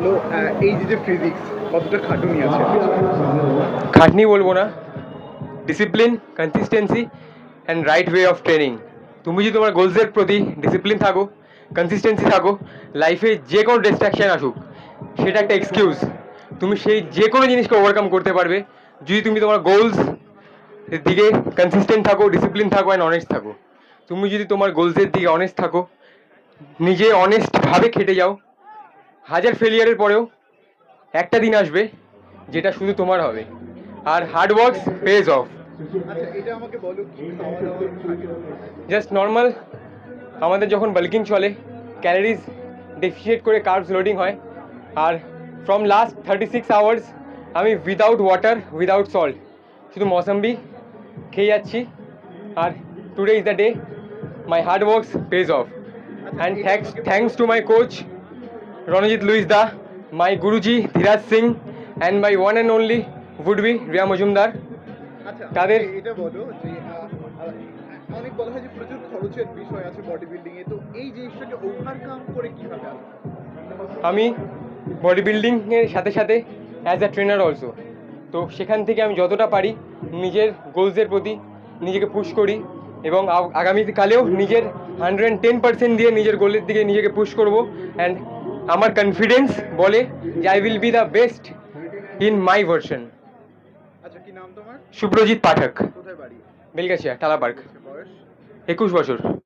বলো এই যে যে ফিজিক্স কতটা খাটুনি আছে। খাটনি বলব না। Discipline consistency and right way of training তুমি যদি তোমার গোলসের প্রতি ডিসিপ্লিন থাকো কনসিস্টেন্সি থাকো লাইফে যে কোনো ডিস্ট্রাকশন আসুক, সেটা একটা এক্সকিউজ তুমি সেই যে কোনো জিনিসকে ওভারকাম করতে পারবে। যদি তুমি তোমার গোলস দিকে কনসিস্টেন্ট থাকো ডিসিপ্লিন থাকো অ্যান্ড অনেস্ট থাকো। তুমি যদি তোমার গোলসের দিকে অনেস্ট থাকো, নিজে অনেস্টভাবে খেটে যাও হাজার ফেলিয়ারের পরেও একটা দিন আসবে যেটা শুধু তোমার হবে। আর hard works pays off just normal আমাদের যখন বাল্কিং চলে ক্যালোরিজ ডেফিসিয়েট করে কার্বস লোডিং হয়, আর from last thirty six hours আমি উইদাউট ওয়াটার উইদাউট সল্ট শুধু মৌসাম্বি খেয়ে যাচ্ছি। আর today is the day my hard works pays off and thanks thanks to my coach Ranjit Louis the my Guruji Dhiraj Singh and my one and only would be Riya Majumdar. আচ্ছা তাদের- আমাকে এটা বলো যে আহ, আহ, অনেক বলা হয় যে প্রচুর খরচের বিষয় আছে বডি বিল্ডিং এ তো এই জিনিসটাকে ওভারকাম করে কীভাবে আমি বডি বিল্ডিংয়ের সাথে সাথে অ্যাজ আ ট্রেনার অলসো তো সেখান থেকে আমি যতটা পারি নিজের গোলসের প্রতি নিজেকে পুশ করি এবং আগামীকালেও নিজের হান্ড্রেড টেন পার্সেন্ট দিয়ে নিজের গোলের দিকে নিজেকে পুশ করব। অ্যান্ড আমার কনফিডেন্স বলে যে I will be the best in my version আচ্ছা কি নাম তোমার? সুব্রজিৎ পাঠক। বেলগাছিয়া টালা পার্ক। একুশ বছর।